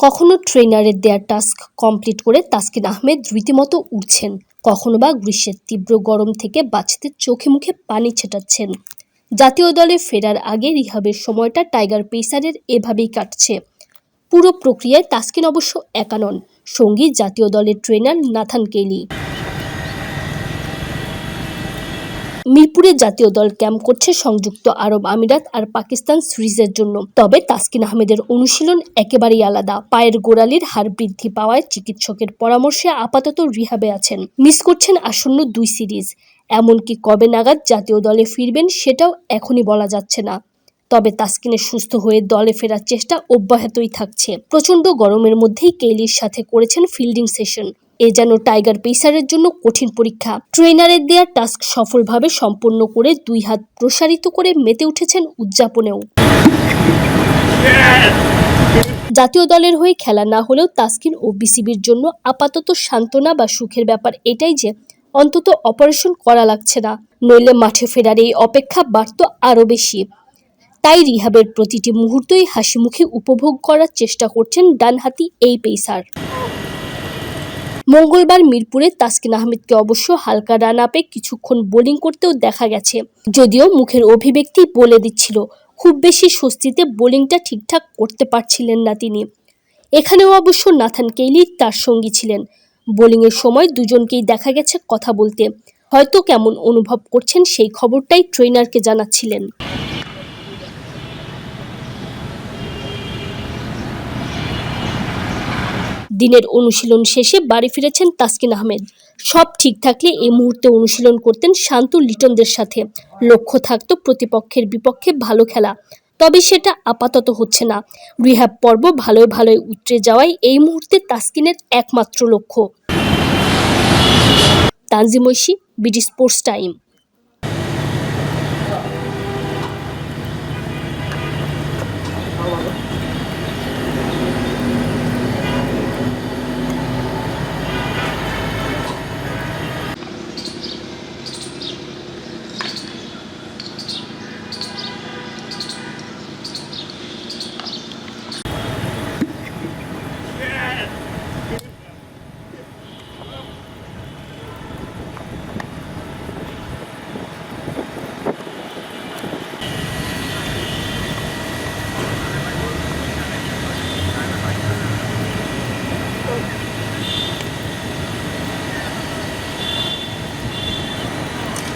কখনো ট্রেনারের দেয়া task complete করে তাসকিন আহমেদ রীতিমতো উঠছেন কখনো বা গ্রীষ্মের তীব্র গরম থেকে বাঁচতে চোখে মুখে পানি ছেটাচ্ছেন। জাতীয় দলে ফেরার আগে রিহাবের সময়টা টাইগার পেসারের এভাবেই কাটছে। পুরো প্রক্রিয়ায় তাসকিন অবশ্য একা নন। সঙ্গী জাতীয় দলের ট্রেনার নাথান কেলি মিরপুরে জাতীয় দল ক্যাম্প করছে সংযুক্ত আরব আমিরাত আর পাকিস্তান সিরিজের জন্য। তবে তাসকিন আহমেদের অনুশীলন একেবারেই আলাদা। পায়ের গোড়ালির হার বৃদ্ধি পাওয়ায় চিকিৎসকের পরামর্শে আপাতত রিহাবে আছেন। মিস করছেন আসন্ন দুই সিরিজ। এমনকি কবে নাগাদ জাতীয় দলে ফিরবেন সেটাও এখনই বলা যাচ্ছে না। তবে তাসকিনের সুস্থ হয়ে দলে ফেরার চেষ্টা অব্যাহতই থাকছে। প্রচণ্ড গরমের মধ্যেই কেইলির সাথে করেছেন ফিল্ডিং সেশন। এ যেন টাইগার পেসারের জন্য কঠিন পরীক্ষা। ট্রেনারের দেয়া টাস্ক সফলভাবে সম্পন্ন করে দুই হাত প্রসারিত করে মেতে উঠেছেন উদযাপনেও। জাতীয় দলের হয়ে খেলা না হলেও তাসকিন ও বিসিবির জন্য আপাতত সান্ত্বনা বা সুখের ব্যাপার এটাই যে অন্তত অপারেশন করা লাগছে না। নইলে মাঠে ফেরার এই অপেক্ষা বাড়ত আরও বেশি। তাই রিহাবের প্রতিটি মুহূর্তই হাসি মুখে উপভোগ করার চেষ্টা করছেন ডানহাতি এই পেসার। মঙ্গলবার মিরপুরে তাসকিন আহমেদকে অবশ্য হালকা রান আপে কিছুক্ষণ বোলিং করতেও দেখা গেছে। যদিও মুখের অভিব্যক্তি বলে দিচ্ছিল, খুব বেশি স্বস্তিতে বোলিংটা ঠিকঠাক করতে পারছিলেন না তিনি। এখানেও অবশ্য নাথান কেইলি তার সঙ্গী ছিলেন। বোলিংয়ের সময় দুজনকেই দেখা গেছে কথা বলতে। হয়তো কেমন অনুভব করছেন সেই খবরটাই ট্রেনারকে জানাচ্ছিলেন। দিনের অনুশীলন শেষে বাড়ি ফিরেছেন তাসকিন আহমেদ। সব ঠিক থাকলে এই মুহূর্তে অনুশীলন করতেন শান্ত লিটনদের সাথে। লক্ষ্য থাকতো প্রতিপক্ষের বিপক্ষে ভালো খেলা। তবে সেটা আপাতত হচ্ছে না। রিহ্যাব পর্ব ভালোই ভালোই উতরে যাওয়াই এই মুহূর্তে তাসকিনের একমাত্র লক্ষ্য। Tanzim Oishi BD sports time.